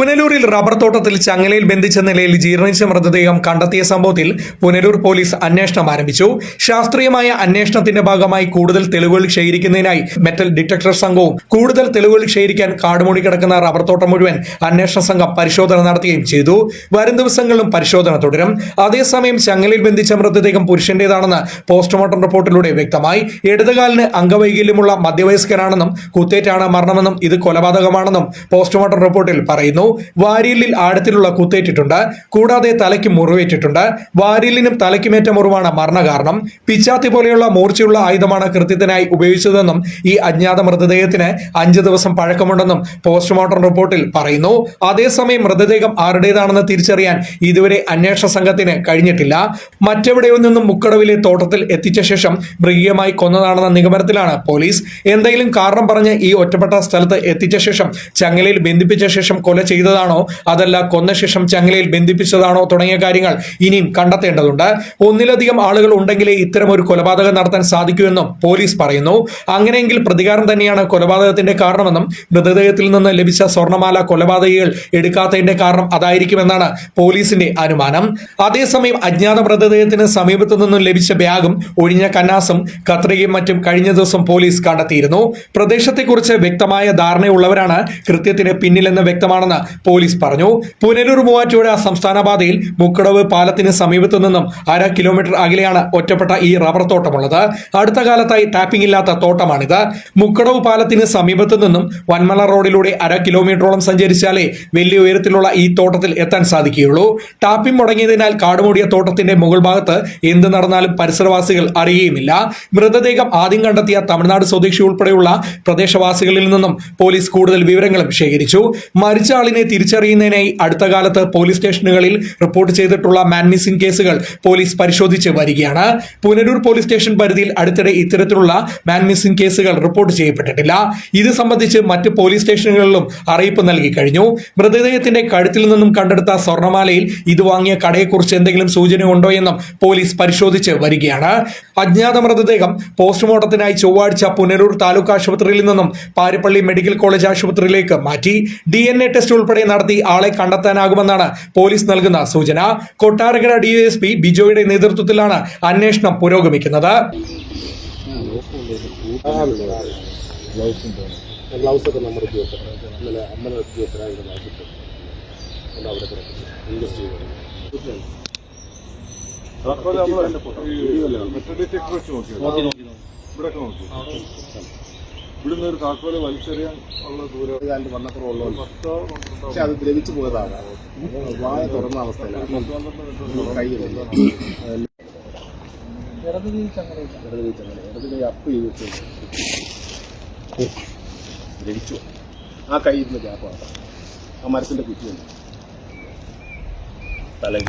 പുനലൂരിൽ rubber തോട്ടത്തിൽ ചങ്ങലയിൽ ബന്ധിച്ച നിലയിൽ ജീർണിച്ച മൃതദേഹം കണ്ടെത്തിയ സംഭവത്തിൽ പുനലൂർ പോലീസ് അന്വേഷണം ആരംഭിച്ചു. ശാസ്ത്രീയമായ അന്വേഷണത്തിന്റെ ഭാഗമായി കൂടുതൽ തെളിവുകൾ ശേഖരിക്കുന്നതിനായി മെറ്റൽ ഡിറ്റക്ടർ സംഘവും കൂടുതൽ തെളിവുകൾ ശേഖരിക്കാൻ കാടുമൂടി കിടക്കുന്ന റബ്ബർ തോട്ടം മുഴുവൻ അന്വേഷണ സംഘം പരിശോധന നടത്തുകയും ചെയ്തു. വരും ദിവസങ്ങളിലും പരിശോധന തുടരും. അതേസമയം ചങ്ങലയിൽ ബന്ധിച്ച മൃതദേഹം പുരുഷന്റേതാണെന്ന് പോസ്റ്റ്മോർട്ടം റിപ്പോർട്ടിലൂടെ വ്യക്തമായി. ഇടതുകാലിന് അംഗവൈകല്യമുള്ള മധ്യവയസ്കനാണെന്നും കുത്തേറ്റാണ് മരണമെന്നും ഇത് കൊലപാതകമാണെന്നും പോസ്റ്റ്മോർട്ടം റിപ്പോർട്ടിൽ പറയുന്നു. വാരിയലിൽ ആഴത്തിലുള്ള കുത്തേറ്റിട്ടുണ്ട്. കൂടാതെ തലയ്ക്ക് മുറിവേറ്റിട്ടുണ്ട്. വാരിയലിനും തലയ്ക്കുമേറ്റ മുറിവാണ് മരണകാരണം. പിച്ചാത്തി പോലെയുള്ള മൂർച്ചയുള്ള ആയുധമാണ് കൃത്യത്തിനായി ഉപയോഗിച്ചതെന്നും ഈ അജ്ഞാത മൃതദേഹത്തിന് അഞ്ച് ദിവസം പഴക്കമുണ്ടെന്നും പോസ്റ്റ്മോർട്ടം റിപ്പോർട്ടിൽ പറയുന്നു. അതേസമയം മൃതദേഹം ആരുടേതാണെന്ന് തിരിച്ചറിയാൻ ഇതുവരെ അന്വേഷണ സംഘത്തിന് കഴിഞ്ഞിട്ടില്ല. മറ്റെവിടെയോ നിന്നും മുക്കടവിലെ തോട്ടത്തിൽ എത്തിച്ച ശേഷം മൃഗീയമായി കൊന്നതാണെന്ന നിഗമനത്തിലാണ് പോലീസ്. എന്തെങ്കിലും കാരണം പറഞ്ഞ് ഈ ഒറ്റപ്പെട്ട സ്ഥലത്ത് എത്തിച്ച ശേഷം ചങ്ങലയിൽ ബന്ധിപ്പിച്ച ശേഷം കൊല ചെയ്തതാണോ? അതല്ല കൊന്ന ശേഷം ചങ്ങലയിൽ ബന്ധിപ്പിച്ചതാണോ തുടങ്ങിയ കാര്യങ്ങൾ ഇനിയും കണ്ടെത്തേണ്ടതുണ്ട്. ഒന്നിലധികം ആളുകൾ ഉണ്ടെങ്കിലേ ഇത്തരം ഒരു കൊലപാതകം നടത്താൻ സാധിക്കൂ എന്നും പോലീസ് പറയുന്നു. അങ്ങനെയെങ്കിൽ പ്രതികാരം തന്നെയാണ് കൊലപാതകത്തിന്റെ കാരണമെന്നും മൃതദേഹത്തിൽ നിന്ന് ലഭിച്ച സ്വർണമാല കൊലപാതകികൾ എടുക്കാത്തതിന്റെ കാരണം അതായിരിക്കുമെന്നാണ് പോലീസിന്റെ അനുമാനം. അതേസമയം അജ്ഞാത മൃതദേഹത്തിന് സമീപത്തു നിന്നും ലഭിച്ച ബാഗും ഒഴിഞ്ഞ കന്നാസും കത്രികയും മറ്റും കഴിഞ്ഞ ദിവസം പോലീസ് കണ്ടെത്തിയിരുന്നു. പ്രദേശത്തെക്കുറിച്ച് വ്യക്തമായ ധാരണയുള്ളവരാണ് കൃത്യത്തിന് പിന്നിലെന്ന് വ്യക്തമാണെന്ന് പോലീസ് പറഞ്ഞു. പുനലൂർ മൂവാറ്റുപുഴ സംസ്ഥാന പാതയിൽ മുക്കടവ് പാലത്തിന് സമീപത്തു നിന്നും അര കിലോമീറ്റർ അകലെയാണ് ഒറ്റപ്പെട്ട ഈ റബ്ബർ തോട്ടമുള്ളത്. അടുത്ത കാലത്തായി ടാപ്പിംഗ് ഇല്ലാത്ത തോട്ടമാണിത്. മുക്കടവ് പാലത്തിന് സമീപത്തു നിന്നും വന്മല റോഡിലൂടെ അര കിലോമീറ്ററോളം സഞ്ചരിച്ചാലേ വലിയ ഉയരത്തിലുള്ള ഈ തോട്ടത്തിൽ എത്താൻ സാധിക്കുകയുള്ളൂ. ടാപ്പിംഗ് മുടങ്ങിയതിനാൽ കാടുമൂടിയ തോട്ടത്തിന്റെ മുകൾ ഭാഗത്ത് എന്ത് നടന്നാലും പരിസരവാസികൾ അറിയുകയുമില്ല. മൃതദേഹം ആദ്യം കണ്ടെത്തിയ തമിഴ്നാട് സ്വദേശി ഉൾപ്പെടെയുള്ള പ്രദേശവാസികളിൽ നിന്നും പോലീസ് കൂടുതൽ വിവരങ്ങളും ശേഖരിച്ചു. മരിച്ച ആളിനെ തിരിച്ചറിയുന്നതിനായി അടുത്ത കാലത്ത് പോലീസ് സ്റ്റേഷനുകളിൽ റിപ്പോർട്ട് ചെയ്തിട്ടുള്ള മാൻ മിസ്സിംഗ് കേസുകൾ പോലീസ് പരിശോധിച്ച് വരികയാണ്. പുനരൂർ പോലീസ് സ്റ്റേഷൻ പരിധിയിൽ അടുത്തിടെ ഇത്തരത്തിലുള്ള മാൻ മിസ്സിംഗ് കേസുകൾ റിപ്പോർട്ട് ചെയ്യപ്പെട്ടിട്ടില്ല. ഇത് സംബന്ധിച്ച് മറ്റ് പോലീസ് സ്റ്റേഷനുകളിലും അറിയിപ്പ് നൽകി കഴിഞ്ഞു. മൃതദേഹത്തിന്റെ കഴുത്തിൽ നിന്നും കണ്ടെടുത്ത സ്വർണമാലയിൽ ഇത് വാങ്ങിയ കടയെക്കുറിച്ച് എന്തെങ്കിലും സൂചന ഉണ്ടോ എന്നും പോലീസ് പരിശോധിച്ച് വരികയാണ്. അജ്ഞാത മൃതദേഹം പോസ്റ്റ്മോർട്ടത്തിനായി ചൊവ്വാഴ്ച പുനരൂർ താലൂക്ക് ആശുപത്രിയിൽ നിന്നും പാരിപ്പള്ളി മെഡിക്കൽ കോളേജ് ആശുപത്രിയിലേക്ക് മാറ്റി. ഡി എൻ എ ടെസ്റ്റ് ഉൾപ്പെടെ നടത്തി ആളെ കണ്ടെത്താനാകുമെന്നാണ് പോലീസ് നൽകുന്ന സൂചന. കൊട്ടാരക്കര ഡിവൈഎസ്പി ബിജോയുടെ നേതൃത്വത്തിലാണ് അന്വേഷണം പുരോഗമിക്കുന്നത്. ഇൻവെസ്റ്റ് ചെയ്യുന്നത് ഇവിടുന്ന് ഒരു താക്കോൽ വലിച്ചെറിയാൻ ഉള്ള ദൂരം വന്നപ്പോഴുള്ള പക്ഷെ അത് ദ്രവിച്ചു പോയതാണ്. വായ തുറന്ന അവസ്ഥയിലാണ്. കയ്യിലില്ല ഇടത് കൈ ചങ്ങല ഇടത് കൈ അപ്പ് ചെയ്ത് വെച്ചു ദ്രവിച്ചു. ആ കൈ ഇരുന്ന് ഗ്യാപ്പാണ് ആ മരത്തിന്റെ കുറ്റിയുണ്ട് തലയിൽ